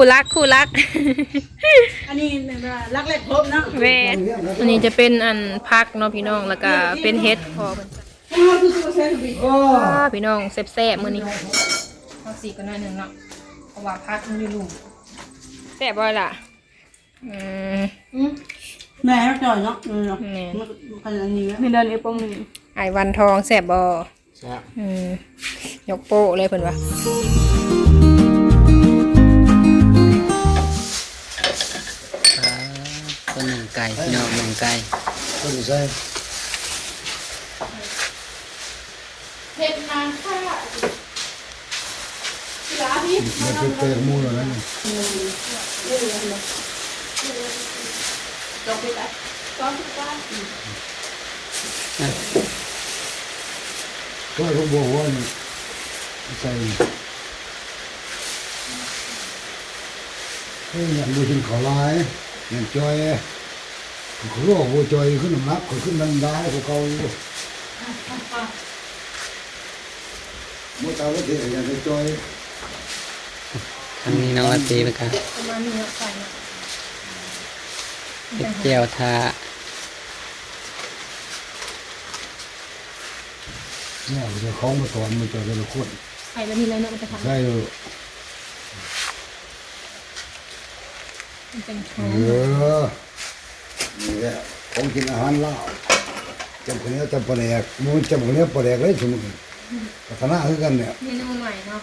คู่รักคู่รัก อันนี้รักแรกพบเนาะเวทอันนี้จะเป็นอันพักเนาะพี่น้องแล้วก็เป็นเฮ็ดพอเพิ่นจ้ะอ้าวคือตัวเซนบีอ่าพี่น้องแซ่บๆมื้อนี้เอาสีกันหน่อยหนึงเนาะเพราะว่าพักมันอยู่ลุ่มแซ่บบ่ล่ะอืมแม่จ่อยเนาะเนาะแม่มันขนาดนี้นี่เดินเอปงนี่ไอ้วันทองแซ่บบ่แซ่บอืมยกโป้เลยเพิ่นว่า ต้นหนึ่งไก่พี่น้องหนึ่งไก่ก็ไม่ใช่เผ็ดนานค่ะลาพี่มัน เป็นเตะมูแล้วนั่นจบไปแล้วจบไปแล้วก็เขาบอกว่าใส่เฮ้ยเนี่ยดูถึงขอลายเนี่ยจอยเขาโลกว่าจอยขึ้นน้ำหนักเขาขึ้นดังได้เขาเกาอยู่เมื่อตาก็เทอย่างในจอยทางนี้น้องอาตีแล้วกันประมาณนี้เนาะใส่เนาะเห็ดเจียวทาเนี่ยมันจะคล้องมาตอนมันจะเป็นคนใส่แบบนี้เลยเนาะมันจะทำใช่เลยมันเป็นหเออมอ นี่แหละของกินอาหารลาวจำคนนี้จำปลาแดกมันจำคนนี้ปลาแดกเลยสมมติพัฒนาคือกันเนี่ยเมนูใหม่เนาะ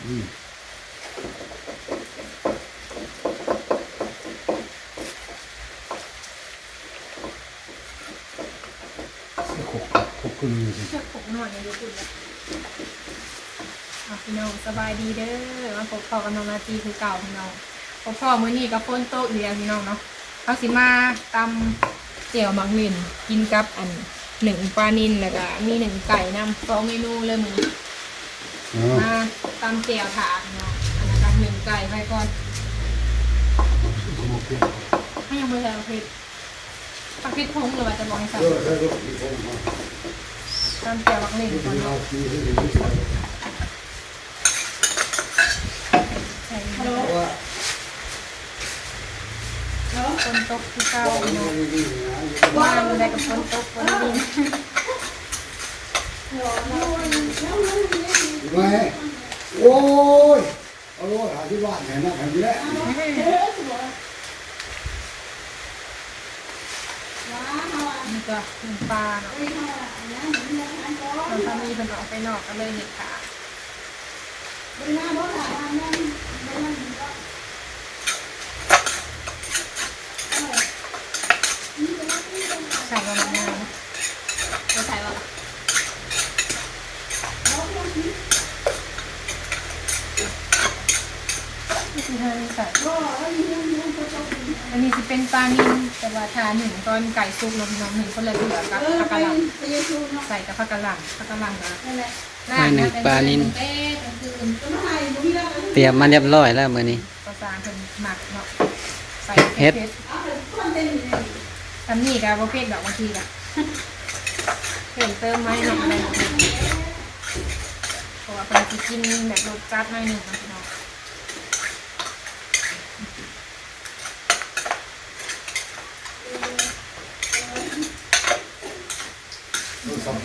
ขบขบขึ้นเลยสิเชือกผกหน่อยในยุคุณละอะพี่น้องสบายดีเด้อมาพบพ่อกับน้องนาทีคือเก่าพี่น้องพบพ่อมื้อนี้กับฝนโต๊ะเดียวพี่น้องเนาะเขาสิมาตำเจียวมักลินกินกับอันหนึ่งปลานินแล้วก็มีหนึ่งไก่นำสองเมนูเลยมื้อนี้อ๋อมาตำเจียวถาดเนาะอันนั้นก็หนึ่งไก่ไปก่อนให้ยังไม่ได้เอาเผ็ดปักเผ็ดพงหรือว่าจะบอกให้สั่งเออใช่ก็มีผมมาตำเจียวมักลินก่อนเอาเนาะ ทีให้ดูใส่ ใส่ ฮัลโหล ว่า คนตกที่เก้าเนาะว่ามันได้กับคนตกคนดินไงโอ้ยเอาโลหาที่บ้านแห่นะแห่นี้แหละนี่ก็ปลาเนาะมันถ้เป็นออกไปนอกก็เลยเห็ดขาใส่วันนี้จะใส่วันนี่คือทางใส่อันนี้จะเป็นปลานิ่ มแต่ว่าทานหนึ่งตอนไก่ซุปเนาะพี่น้องหนึ่งคนละเหลือกับเออผักไปกะหล่ำไปยูทูบเนาะใส่กับผักกะหล่ำผักกะหล่ำนะนั่นแหละให้หนึ่งปลานินเต้กลางคืนก็ไม่ให้ดูที่แล้วเตรียมมาเรียบร้อยแล้วมื้อนี้ประสานเป็นหมักเนาะใส่เฮ็ดเอาเป็นคนเต้นเลยทำนี่กับประเภทดอกบางทีกะเพิ่มเติมไหมหน่อยอะไรหน่อยเพราะว่าเป็นที่กินแบบรสจัดหน่อยหนึ่งนะพี่น้อง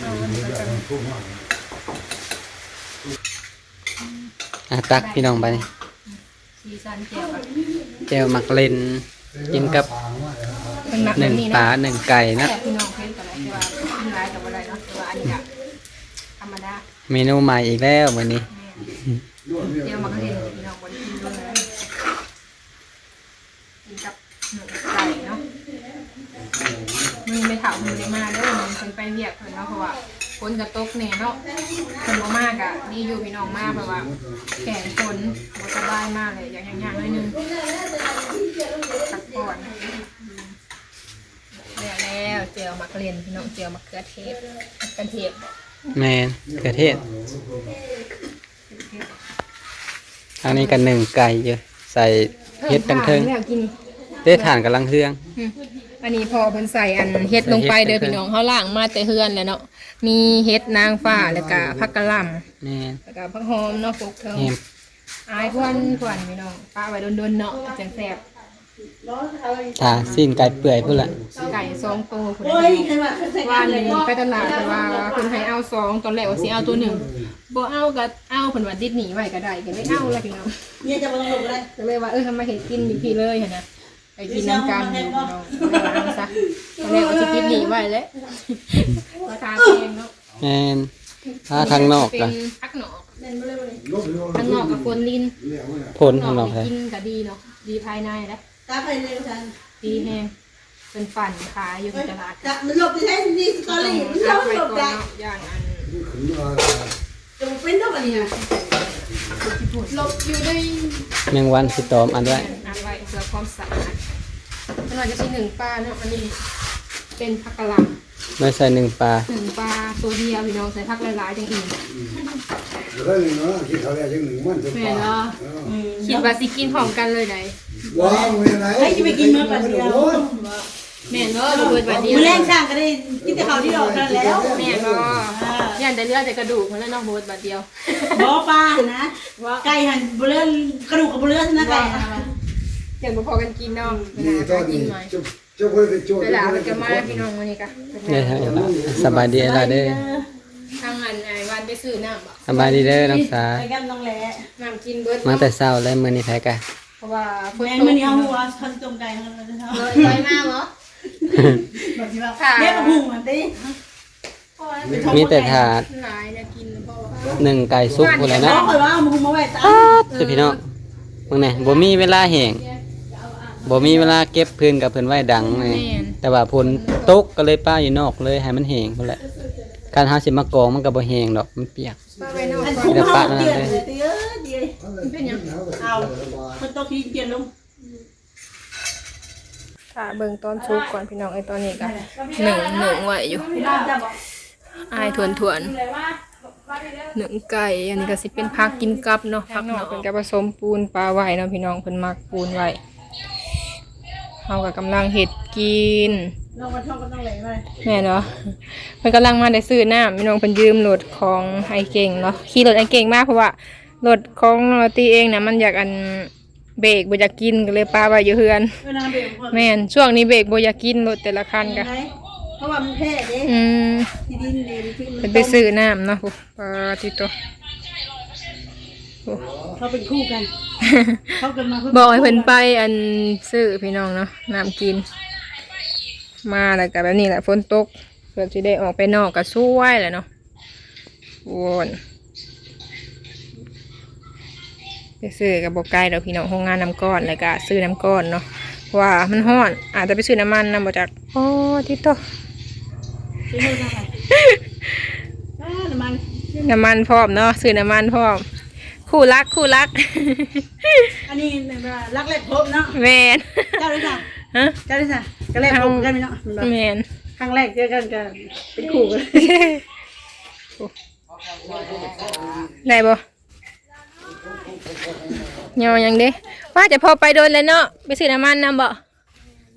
ทำอยู่ นี่แหละมันพูดมากอะตักพี่น้องไปนี่ซีซันเจียวกับเจียวหมักเลน กินกับเป็นหมักหแบนึ่บงนี้ปลานะหนึ่งไก่นะ แต่พี่น้องเพิ่นกับอะไรที่ว่ากินร้ายกับอะไรเนาะแต่ว่าอันนี้อะธรรมดา เมนูใหม่อีกแล้วมื้อนี้ เจียวหมักเห็นพี่น้องบนกินเลยกินกับหนูไก่เนาะมือไม่เถามือได้มาเด้อมันเป็นไปเวียกเพิ่นเนาะเพราะว่าฝนกระ ตกแน่เนาะเพิ่นมากอะนี่อยู่พี่น้องมากเพราะว่าแขนฝนบ่สบายมากเลยอย่างอย่างๆหน่อยหนึงพักผ่อนแล้วแล้วเจียวมักเรียนพี่น้องเจียวมะเขือเทศมะเขือเทศแม่นกระเทศอันนี้ก็หนึ่งไก่อยู่ใส่เฮ็ดทั้งเทิงแล้วกินเด้ทานกำลังเฮือง อันนี้พอเพิ่นใส่อันเฮ็ดลงไปเด้อพี่น้องเขาล่างมาแต่เฮือนแล้วเนาะ มีเฮ็ดนางฟ้าแล้วก็ผักกะหล่ำแม่นแล้วก็ผักหอมเนาะปลูกเทิงแฮมอายพวนพวนพี่น้องป้าไว้โดนๆเนาะจังแซ่บร้อนอะไรถ้าสิ้นไก่เปื่อยพุ่นละไก่สองตัวพุ่นโอ้น่ะยใครว่าใส่ว่ากันเลเลยยไปตลาดแต่ว่าเพิ่นให้เอาสองตอนแรกว่าสิเอาตัวหนึ่งบ่เอาก็เอาเพิ่นว่าดิดหนีไว้ก็ได้ก็เลยเอาละพี่น้อง เนี่ยจะมาลงอะไรก็เลยว่าเออทำไมเห็นกินอยู่พี่เลยหั่นนะไป กินน้ำกันอยู่พี่น้องไม่ว่าเอาซะตอนแรกว่าสิดิดหนีไว้แล้วราคาแพงเนาะแม่นถ้าทางนอกเป็ล่ะนพักหนอกลบเร็วทางนอกกับคนลินเรียกว่าเนี่ยพ่นทางนนออกกเลยกินก็ดีเนาะดีภายในนะตาไปเลยกันดีแฮงเป็นปั่นขายอยู่ที่ตลาดจะมันหลบไปใช้นี่สตอรี่มันเอาเล่าไปหลบก่อนได้เนาะอย่างอัน ขึ้นมาจะเป็นเท่ากันเนี่ยหลบอยู่ในแมงวันสิตอมอันไว้อันไว้เพื่อความสะอาดมันอาจจะใช้หนึ่งปลาเนาะอันนี้เป็นผักกะหล่ำไม่ใส่หนึ่งปลาหนึ่งปลาตัวเดียวพี่น้องใส่ผักหลายๆจังอื่นแล้วหนึ่งเนาะคิดเขาแล้วยังหนึ่งมันจะแม่ปาเนาะเออคิดว่าสิกินพร้อมกันเลยไดว้าวไม่ไหนให้จะไปกินเมื่อปันเดียวแม่เนาะดูเบิดบาดเดียวมือแรกช่างก็ได้กินแต่ข้าวที่เราทานแล้วแม่เนาะ ย่านแต่เลือดแต่กระดูกมันแล้วเนาะเบิดบาดเดียวบอปลานะไก่หันบุเรือกระดูกกับบุเรือนะไก่อย่างบ่พอกันกินเนาะเวนี่ลาตอหานกินี้นหน่อยเจ้าเจ้าคนไปโจ้เวลามันจะมาพี่น้องวันนี้ก็ได้ทางเอล่ะสบายดีเอล่ะเด้อทางอันไอ้วันไปซื้อน้ำบ่สบายดีเด้อน้องสาไปกันน้องแหล่น้ำกินเบิดมาแต่เช้าแล้วมื้อนี้แพ้กะ เพราะว่าฝนแม่ตกมันนี่เอาหัวคันต้มไก่เขาเลยเนาะเบิดไวมากเหรอแบบที่ว่าแม่กระพุ้งมันดิ มีแต่ถาดหลายนะกินเพราะว่าหนึ่งไก่ซุปพุ่นแหละน้นะองคอยว่าเอามาพุ้งมาไว้ตาสิพี่น้องมึงนี่บ่มีเวลาแห้งบ่มีเวลาเก็บพื้นกับเพิ่นไว้ดังนี่แต่ว่าฝนตกก็เลยป้าอยู่นอกเลยให้มันแห้งพุ่นแหละการหาสิมากองมันก็บ่แห้งดอกมันเปียก ป้าไปนอกอันก่อพุ้นงเขาเดือดเลยเตี้ยเดียวเป็นหยังเอาคนโตขี้เกียจลงค่ะเบิ่งตอนซุปก่อนพี่น้องไอ้ตอนนี้ก็หนึ่งหนึ่งไว้อยู่ น้ำจะบอก อายทวนทวนหนึ่งไก่อันนี้ก็สิเป็นพักกินกับเนาะพักเนาะเพิ่นก็ผสมปูนปลาไว้เนาะพี่น้องเพิ่นมักปูนไว้เฮาก็กำลังเฮ็ดกินน้องมาช่องก็ต้องไหลไปแม่เนาะเพิ่นกำลังมาได้ซื้อน้ำพี่น้องเพิ่นยืมรถของไอเก่งเนาะขี่รถไอเก่งมากเพราะว่ารถของนอตีเองนะมันอยากอันเบรกบ่อยากกินก็เลยปาไว้อยู่เฮือนเวลาเบรกก่อน แม่นช่วงนี้เบรกบ่อยากกินรถแต่ละคันก็เพ ราะว่ามันแพ้เด้อืมที่ดินเดนที่เพิ่นไปซื้อน้ำเนาะโอ้ปาติโตโอ้ เขาเป็นคู่กัน เขากันมาบอกให้เพิ่นไปอันซื้อพี่น้องเนาะน้ำกิน มาแล้วก็แบบนี้แหละฝนตกเพื่อสิได้ออกไปนอกก็สวยแหละเนาะวนไปซื้อกับบกไก่เดี๋ยวพี่น้องโรงงานน้ำก้อนแล้วก็ซื้อน้ำก้อนเนาะเพราะว่ามันห้อนอาจจะไปซื้อน้ำมันนำมาจากโอ้ทิโตซื้อมือกั นอ่าน้ำมันน้ำมันพร้อมเนาะซื้อน้ำมันพร้อม คู่รักคู่รัก อันนี้รักแรกพบเนาะแมนเจ้าด้วยค่ะฮะเจ้าด้วยค่ะก็แรกพบกันไหมเนาะแมนครั้งแรกเจอกันก็เป็นคู่กันได้บ่ยอยังเด้ว่าจะพอไปโดนแล้วเนาะไปซื้อน้ำมันนำบ่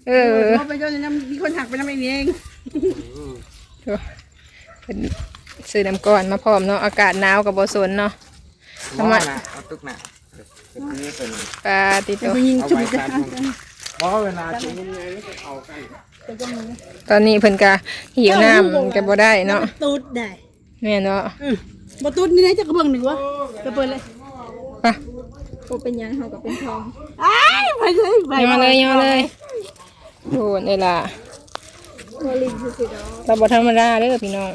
เออเราไปจนน้ำมีคนหักไปน้ำเองโถ่ เป็นซื้อน้ำก้อนมาพร้อมเนาะอากาศหนาวกับบสนเนาะน้ำมันเอาตุกน่ะปลาติโตผู้หญิงชุบจะบ่เวลาสิเฮ็ดงานเอาไก่ตอนนี้เพิ่นก็หิวน้ำก็บ่ได้เนาะตูดได้แม่เนาะอืมบ่ตูดนี่นะจะกระเบื้องหนึ่งวะจะเปิดเลยไปโอเป็นยังเขากับเป็นทองอ้ายไปเลยไปยอเลยยอเลยโดนเลยล่ะ เราบ่ธรรมดาเด้อพี่น้อง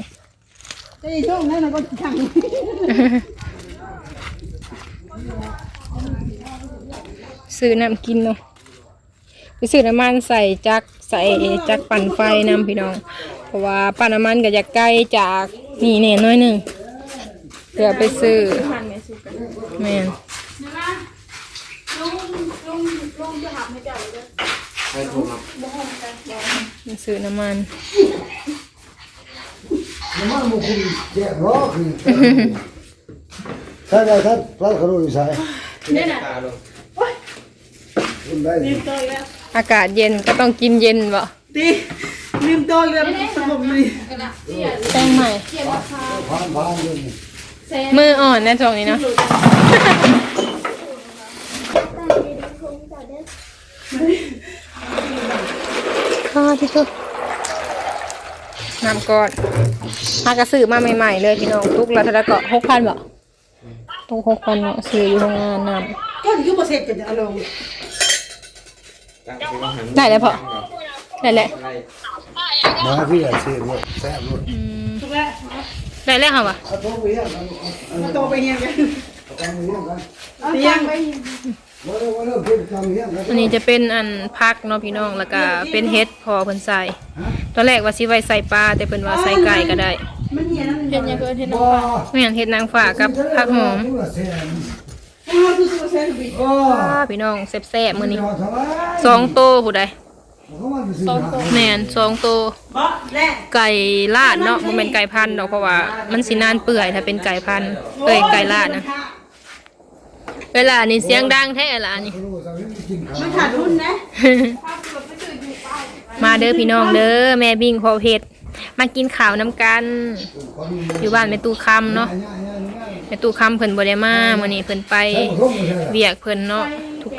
ไอ้ช่วงนั้นเราก็ขังซื้อน้ำกินเนาะไปซื้อน้ำมันใส่จักรใส่จักรปั่นไฟน้ำพี่น้อง เพราะว่าปั่นน้ำมันก็จะใกล้จากนี่แน่น้อยหนึ่งเดี๋ยวไปซื้อแม่นให้ถูกครับไป ซื้อน้ำมันน้ำมันมันคุลแจกล้อคือท่านท่านพระครูอยู่สายนี่นะอากาศเย็นก็ต้องกินเย็นบ่ตีลืมตัวแล้สงบเลยแต่งใหม่มืออ่อนนะช่วงนี้เนาะ ข้าที่สุดน้ำก้อนหากระสือมาใหม่ๆเลยพี่น้องทุกละเท่าไหร่ก็หกพันบ่ทุกหกพันเนาะซื้ออยู่โรงงานน้ก้อนคือบ่เสร็จกันเอาลงำได้แล้วพอได้แล้วมาที่อะเสียรถแซ่บรถอืมถูกแล้วได้แล้วค่ะวะเอาโตไปเฮียกันเอามาโตไปเฮียกันเอาไปเฮียกันเตียงว่าเรื่ องว่าเรื่องเพิ่นทำเฮียกันอันนี้จะเป็นอันพักเนาะพี่น้องแล้วก็เป็นเฮ็ดพอเพิ่นใส่ตอนแรกว่าสิไว้ใส่ปลาแต่เพิ่นว่าใส่ไก่ก็ได้มันเฮียนั่นเฮ็ดยังก็เฮ็ดบ่ไม่อย่างเฮ็ดนางฟ้ากับผักหอมอ้าวคือสุดเซนบิโอ้ว้าพี่น้องแซ่บๆมื้อนี้เอาทำไมสองโตผู้ใดเขามาไปซื้อหาแม่นสองโตบ่แล่ไก่ลาดเนาะบ่แม่นไก่พันธุ์ดอกเพราะว่ามันสินานเปื่อยถ้าเป็นไก่พันธุ์เอ้ยไก่ลาดนะ เวลานี่เสียงดังแท้ล่ะนี่รู้จักให้กินข้าวมันขาดทุนนะมาเด้อพี่น้องเด้อแม่บิ่งพอเผ็ดมากินข้าวน้ำกันคนอยู่บ้านแม่ตู้คำเนาะง่ายๆๆแม่ตู้คำเพิ่นบ่ได้มามื้อนี้เพิ่นไปๆใส่บ่ทุ่มเลยเวียกเพิ่นเนาะ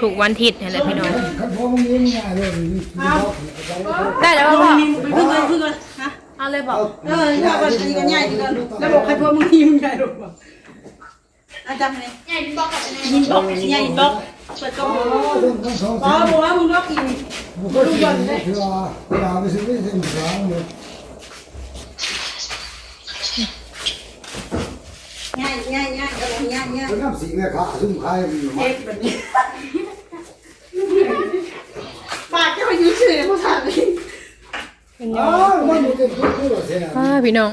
ทุกๆวันอาทิตย์นั่นแหละพี่น้องคันพอมึงยิ้มง่ายเลยมีบอกได้แล้วลพ่องมีมันคือกันคือกันฮะเอาเลยบอกเออถ้าว่าอันนี้ก็ง่ายดีกันระบบใครพวกมึงทีมง่ายหรอก อาจารย์เนี่ยง่ายบอกกับยินบอกง่ายบอกเปิดกล้องอ๋อเรื่องทั้งสองอ๋อสิ่งบอกว่ามึงล็อกอีกบุคคลที่ถือว่าเวลาไปซื้อไม่ถึงสองหมดง่ายง่ายง่ายก็ง่ายง่ายเป็นน้ำสีแม่ขาซุ่มคายมันเอ็กแบบนี้บาทจะมายืมชื่อภาษาเลยอ๋อมันอยู่ในทุกที่เราเสียอ่าพี่น้อง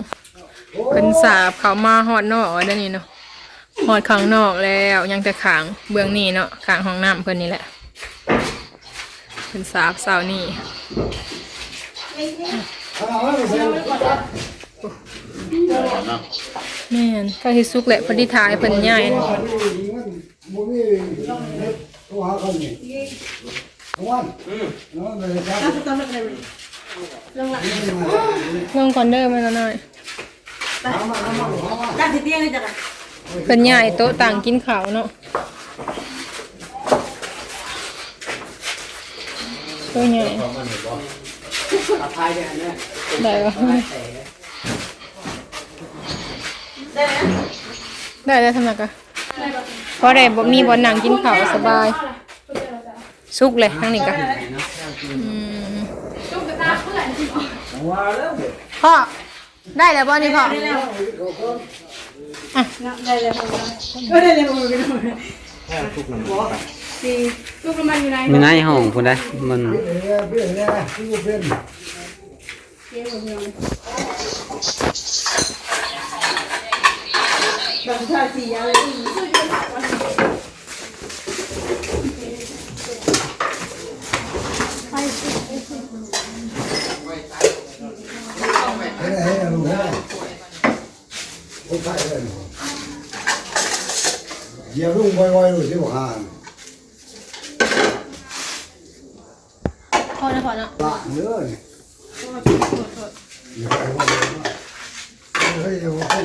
เพิ่นสาบเขามาฮอดนอกเด้อนี่เนาะ ฮอดข้างนอกแล้วยังแต่ข้างเบื้องนี้เนาะข้างห้องน้ำเพิ่นนี่แหละเพิ่นสาบเสาร์นี้ขนาดนั้นเราเสียแม่นก็สิสุกแหละเพอดีทายเพิ่นใหญ่นะว่าที่มันบ่มีตัวหาคนนี่ทุกวันอืมเนาะเลยครับน่าจะต้องเลือกอะไรลงก่อนเด้อแม่ละน้อยด้านที่เตี้ยเลยจ้ะ เพิ่นใหญ่โต๊ะต่างกินข้าวเนาะตัวใหญ่ได้ปะได้ไหมได้แล้วทำไมกะเพราะได้บ่มีบนหนังกินข้าวสบาย สุกเลยทั้งนี้กะอืมพ่อได้แล้วบ่นี่พ่อ ได้เลยเออได้เลยผมไปดูสี่ลูกน้ำมันอยู่ไหนมีในห้องพุ่นได้มันเบี้ยเบี้ยเนี่ยที่เป็นแบบชาสีอะไรเฮ้ยเฮ้ยลุงเฮ้ยโอ้ใช่เลย เดี๋ยวลุงบ่อยๆดูสิว่าหานพ่อนะพ่อนะปะเนื้อเนี่อย่าไปว่าเฮ้ยเดี๋ยวเฮ้ย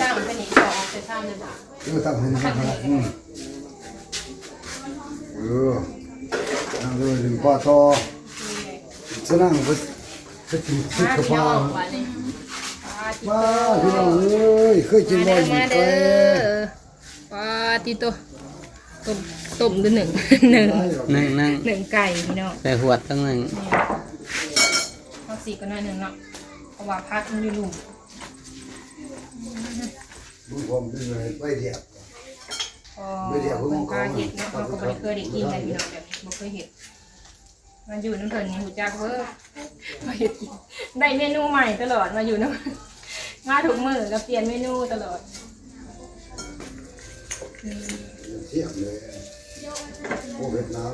ตั้งเป็นอีกสองเป็นสามเลยบ่เดี๋ยวตั้งให้มันครับอืมเออนั่งดูถึงป้าต่อจะนั่งไปไปกินที่กระเพาะมาพี่น้องเอ้ยเคยกินบ่อยมาอยู่เด้เอ้อปลา ติโตต้มต้มด้วยหนึ่ง หนึ่งนั่งนั่งหนึ่งไก่พี่น้องใส่หวดตั้งหนึงเอาสีก็น้อยหนึ่งเนาะเพราะว่าพักมันอยู่หลุมบุญผมเป็นเลยไปเดียวพอเป็นปลาเห็ดเนาะเราก็ไม่เคยได้กินเลยพี่น้องแบบไม่เคยเห็ดมาอยู่น้ำเพิ่นนี่หูจักเว้อมาเห็ดกินได้เมนูใหม่ตลอดมาอยู่น้ำมาถูกมือก็เปลี่ยนเมนูตลอด เที่ยงเลยโอ้เวียดนาม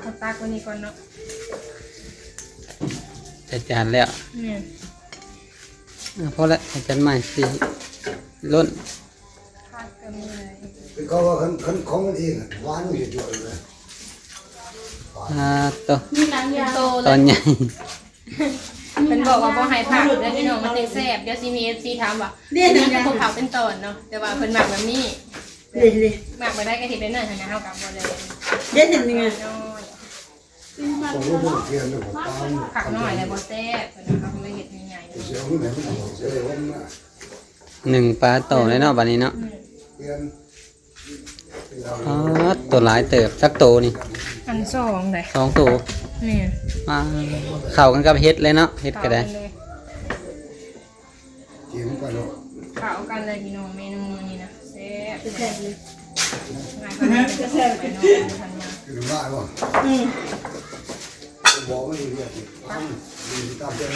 เอาตักไว้นี่ก่อนเนาะจัดจานแล้วเนี่ยอะพอละจัดจานใหม่สิล้นพักก็มีเลยเป็นเขาว่าคันคันของมันเองหวานอยู่จุดเลยอ่าตัวโตตเลอยนใหญ่ เป็นบอกว่าบ่ให้ผักแล้วพี่น้องมันจะแซ่บเดี๋ยวซีมีเอฟซีถามว่าเรียนนี่นะพวกเขาเป็นตอนเนาะแต่ว่าเพิ่นหมักแบบนี้ เรียนเลยหมักมาได้ก็เห็นได้หน่อยนะเฮากับบ่ได้เรียนยังไงน้อยผมก็บอกเพียนเลยผมตามผักหน่อยเลยบ่แซ่บเพิ่นเอาละเอียดใหญ่ๆเสียงไหนมันเสียงผมนะหนึ่งปลาโตเลยเนาะบัดนี้เนาะเพียนอ๋อตัวหลายเติบสักโตนี่อันสองเลยสองโตนี่มาเข้ากันกับเฮ็ดเลยเนาะเฮ็ดก็ได้เข้ากันเลยเกียงกันหรอกเข้ากันเลยพี่น้องเมนู นี้นะแซ่บแซ่บเลยง่ายกว่านั้นจะแซ่บไปน้องทันมาคือว่าว่อืมบอกไม่เรียกตามตามเจ้า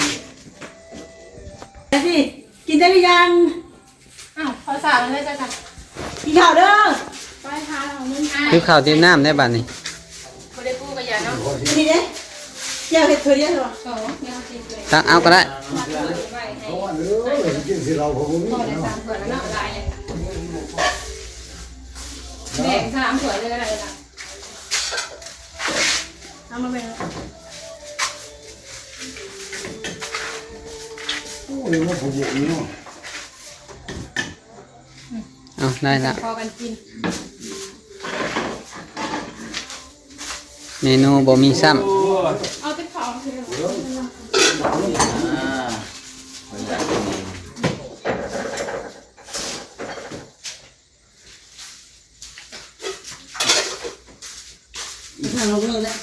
ไปสิกินได้หรือยังอ้าวพอสาวเลยจ้ะจ้ะกินข้าวเด้อไปทานของมึงอะคือข้าวเตรียมน้ำได้บัดนี้บ่ได้กู้กับยาเนาะกินดีเด้เจ้าเห็ดเธอเดียวเหรอโอ้ยเอาสิเลยตักเอาก็ได้ไว้ให้เพระว่าเด้อกินสิเราผมมีพอได้เนาะสามขวด แบ่งสามขวดเลยก็ได้ล่ะเอามาเป็นโอ้ยว่าผมบอกเนาะเอาได้ละพอกันกินเมนูบ่มีซ้เอาติ๊บของคือทางลงมือแล้ว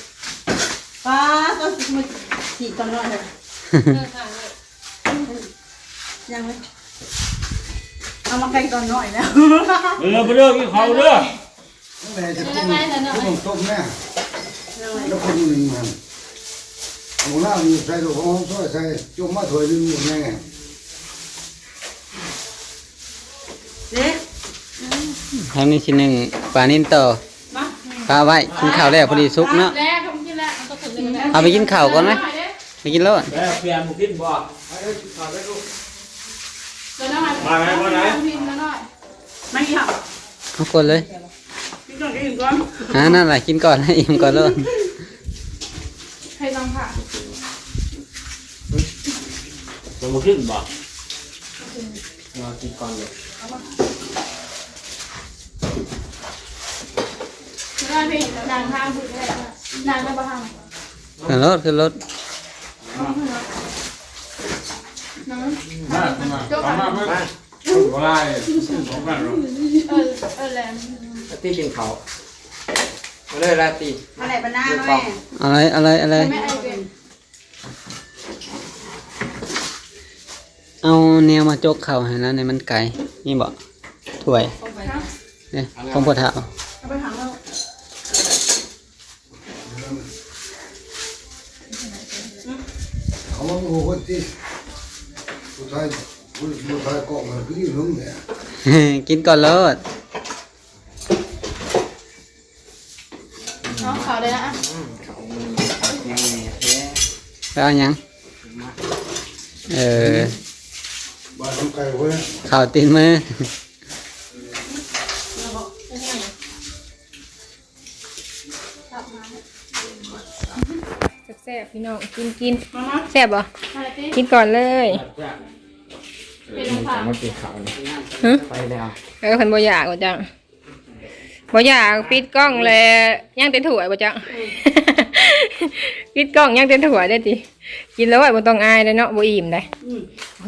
ป้าก็มาฉีด ตอนนอนเลยเลิกค่ะเลยยังไหมเอามาไกลตอนน้อยแล้วเออไปเด้อกินข้าวเด้อแม่จะต้มต้มต้มแม่แล้วคนหนึ่งมันเอาหน้ามีใส่ตัวของช่วยใส่จุ่มมาถอยดึงหมดแม่เด็กำทางนี้ชิ้นหนึ่งปลานิ่นต่อมาปลาไว้กินข้าวแล้วพอดีสุกเนาะแล้วผมกินแล้วเอาตัวถึงเลยเอาไปกินข้าวก่อนไหม ไปกินแล้วแล้วเปลี่ยนบุกินบ่เดี๋ยวน้ำมันมาไหนมาไหนพิมพ์แล้วหน่อยไม่กินข้าวเอาก่อนเลยกินก่อนกินก่อนอ่านั่นแหละกินก่อนให้อิ่มก่อนแล้วให้ลองค่ะจะบุกินบ่มากินก่อนเลยไม่ได้พี่นางทางพูดได้นางได้ปะทางขึ้นรถขึ้นรถ องมามามามามาบ่ได้ของกันหรอเออเออแหลมตีกินข้ามาเลยลาตีอะไรบ้านาแม่อะไรอะไรอะไร ไม่ไอเป็นเอาแนวมาจกเข่าให้แล้วในมันไก่นี่บ่ถ้วยเนี่ยของพ่อเฒ่าเอาไปถังเรา เขาว่าโอ้คน ที่ผู้ชายผู้ชายเกาะมันคือที่นุ่มเนี่ยกินก่อนเลยน้องขาวเลยนะแล้วเอาหยังเออ บ้านน้ำไก่เว้ย ข่าวตีนมือ ซ่บพี่น้องกินกินมามาแซ่บบ่กินก่อนเลยมากินข้าวฮึไปแล้วเออเพิ่นบ่อยากบ่จังบ่อยากปิดกล้องแล้วย่างเต็มถ้วยบ่จัง ปิดกล้องย่างเต็มถ้วยได้ติกินแล้วบ่ต้องอายเลยเนาะบ่อิ่มได้อืม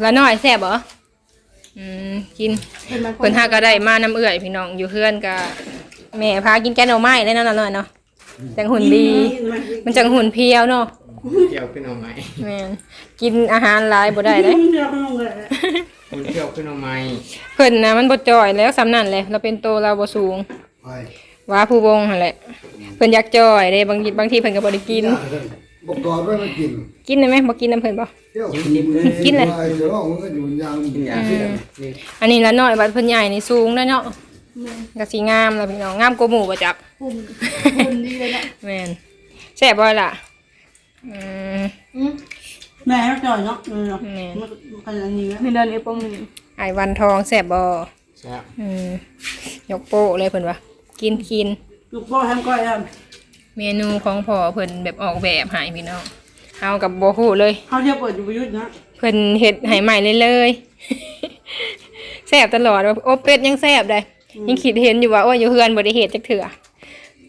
ละน้อยแซ่บบ่อืมกิน เป็นมันเพิ่นหาก็ได้มาน้ำเอื้อยพี่น้องอยู่เฮือนก็แม่พากินแกงหน่อไม้ได้นั่นน่ะน้อยเนาะ จังหุ่นดี มันจังหุ่นเพรียวเนาะเที่ยวขึ้นเอาไหมแม่นกินอาหารหลายบ่ได้เด้เดี๋ยวไปลงเลยคุณเที่ยวขึ้นเอาไหมเพิ่นน่ะมันบ่จ่อยแล้วสำนั่นแหละเราเป็นโตเราบ่สูงไปว่าผู้วงหั่นแหละเพิ่นอยากจ่อยเด้บางทีบางทีเพิ่นก็บ่ได้กิน บอกก่อนไม่มากินกินได้ไหมบ่กินน้ำเพิ่นบ่ เที่ยวกินเลยไปเดี๋ยวเรามันก็อยู่ยาง กินยาอันนี้ละน้อยบัดเพิ่นใหญ่นี่สูงได้เนาะ ก็สิงามแล้วพี่น้องงามกว่าหมู่บ่จักคุณดีเลยนะแม่นแซ่บบ่ล่ะอืมแม่ให้จ่อยเนาะเนาะแม่นมันกันอันนี้นี่เดินนี้ปงไอ้วันทองแซ่บบ่ใช่อืมยกโป้เลยเพิ่นว่ากินกินลูกพ่อทำก้อยทเมนูของพ่อเพิ่นแบบออกแบบให้พี่น้องเฮากับบ่ฮู้เลยำเขาเที่ยวเปิดอยู่ประยุทธ์นะเพิ่นเฮ็ดให้ใหม่เลยเลยแซ่บตลอดว่าอบเป็ดยังแซ่บได้ ยังคิดเห็นอยู่ว่าโอ้ยอยู่เฮือนบ่ได้เฮ็ดจักเทื่อ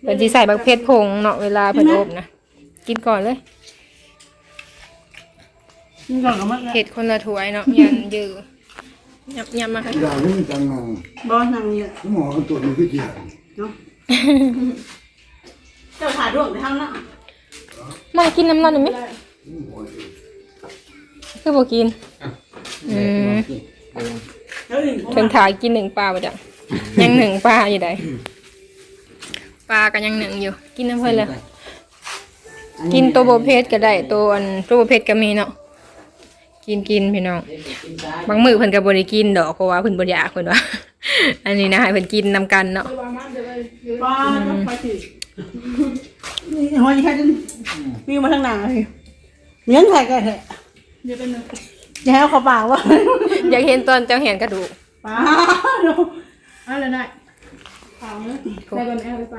เพิ่นสิใส่บักเพชรผงเนาะเวลาเพิ่นอบนะกินก่อนเลยนี่ก่อนก็มาแล้วเห็ดคนละถ้วยเนาะยันยือยับยับมาให้อย่างนี้มันจังงงบ่นั่งนี่หมอตัวนี้คือเกียรเนาะเจ้าถ่าดวงไปทางนั้นมากินน้ำมันหน่อยไหมคือบอกกินอืมแล้วอื่นเพิ่นถ่ายกินหนึ่งปลาไปจ้ะ ยังหนึ่งปลาอยู่ใดปลาก็ยังหนึ่งอยู่ กินน้ำเพิ่นเลยกินตัวโบเพสก็ได้ตัวอันตัวโบเพสก็มีเนาะกินกินพี่น้องบางมื้อเพิ่นก็บ่ได้กินดอกเพราะว่าเพิ่นบ่อยากเพิ่นว่า อันนี้นะให้เพิ่นกินนำกันเนาะป้าต้องไปสินี่หัวยี่แค่จนมีมาทางหน้าเลยเลี้ยงไข่กันแท้เดี๋ยวเป็นอย่าให้เอาเข้าปากว่าอยากเห็นตอนเจ้าเห็นกระดูกป้า ดูอะไรได้ปากเลยได้บนแอลไป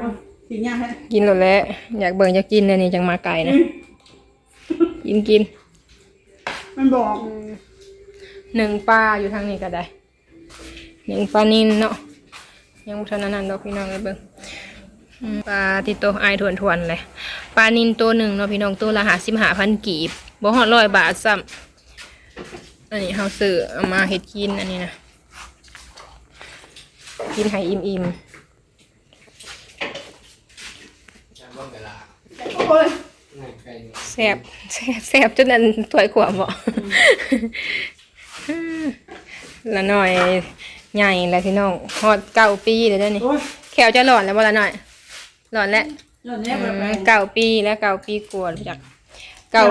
สิยาให้กินแล้วแหละอยากเบิ่งอยากกินเลยนี่จังมาไก่นะกินกินมันบอกหนึ่งปลาอยู่ทางนี้ก็ได้หนึ่งปลานินเนาะยังบ่ทันอันนั้นดอกพี่น้องเลยเบิ่งอืมปลาติโตไอายทวนๆเลยปลานินตัวหนึ่งเนาะพี่น้องตัวละหาสิบหาพันกีบบ่ฮอดร้อยบาทซ้ำอันนี้เฮาซื้อเอามาเฮ็ดกินอันนี้นะ กินให้อิ่มๆโอ้ยแซบแซบแซบจนนั้นถวยขวบบ่ละหน่อยใหญ่แล้วพี่น้องฮอดเก้าปีเลยเด้อนี่โอ้ยแขวจะหลอนแล้วบ่ละหน่อย หลอนแล้วหล่นแน่แบบอืมเก้าปีแล้วเก้าปีกว่ารู้จักเก้า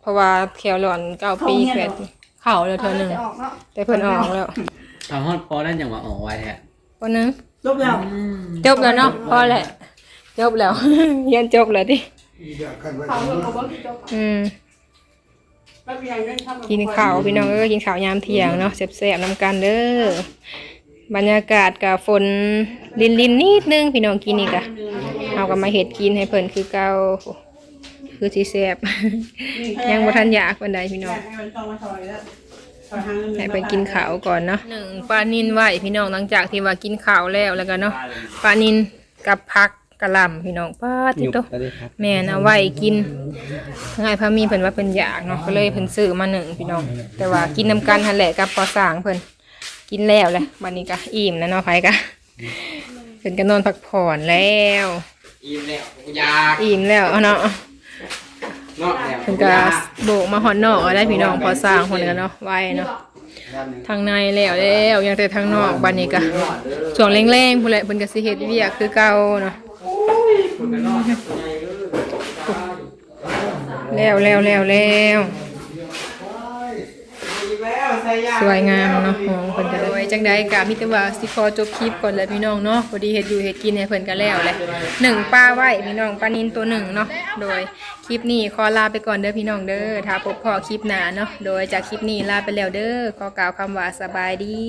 เพราะว่าแขวหลอนเก้าปีแปดปีเข่าแล้วเธอหนึ่งออกแล้วแต่เพิ่นออกแล้ว เอาฮอดพอแล้วจังหวะออกไว้แท้คนนึงจบแล้วจบแล้วเนาะพอแหละจบแล้ว เรียนจบแล้วดิอยากกันไว้เขาเขาบอกจบอืมแป๊บเดียวได้ทำกินข้าวพี่น้องก็กินข้าวยามเที่ยงเนาะแซ่บๆนำกันเด้อบรรยากาศกับฝนลินลินๆนิดนึงพี่น้องกินนี่กะเอาก็มาเห็ดกินให้เพิ่นคือเก่าคือสิแซ่บ ยังบ่ทันอยากปานใดพี่น้อง ให้มันต้องมาซอยแล้วซอยทางนึง ให้เพิ่นกินข้าวก่อนเนาะหนึ่งปลานินไหวพี่น้องหลังจากที่ว่ากินข้าวแล้วแล้วก็เนาะปลานินกับผักกะหล่ำพี่น้องป้าติโตแม่นเอาไว้กินง่ายพามีเพิ่นว่าเพิ่นอยากเนาะก็เลยเพิ่นซื้อมาหนึ่งพี่น้อง แต่ว่ากินนำกันหั่นแหละกับปอสร้างเพิ่นกินแล้วแหละบัดนี้ก็อิ่มแล้วเนาะไผก็เพิ่นก็นอนพักผ่อนแล้ว อิ่มแล้วอยากอิ่มแล้วเนาะ เนาะแล้วเพิ่นก็โบกมาฮอดนอกเอาได้พี่น้องพอสร้างเพิ่นก็เนาะไว้เนาะทางในแล้วแล้วยังแต่ทางนอกบัดนี้ก็ช่วงแรงๆพุ่นแหละเพิ่นก็สิเฮ็ดเวียกคือเก่าเนาะแล้วแล้วแล้วแล้ว สวยงามเนาะของเพิ่นก็เลยจังใดกะมิตรว่าสิขอจบคลิปก่อนเลยพี่น้องเนาะพอดีเฮ็ดอยู่เฮ็ดกินให้เพิ่นก็แล้วแหละหนึ่งปลาไว้พี่น้องปลานินตัวหนึ่งเนาะโดยคลิปนี้ขอลาไปก่อนเด้อพี่น้องเด้อถ้าพบพอคลิปหน้าเนาะโดยจากคลิปนี้ลาไปแล้วเด้อขอกล่าวคำว่าสบายดี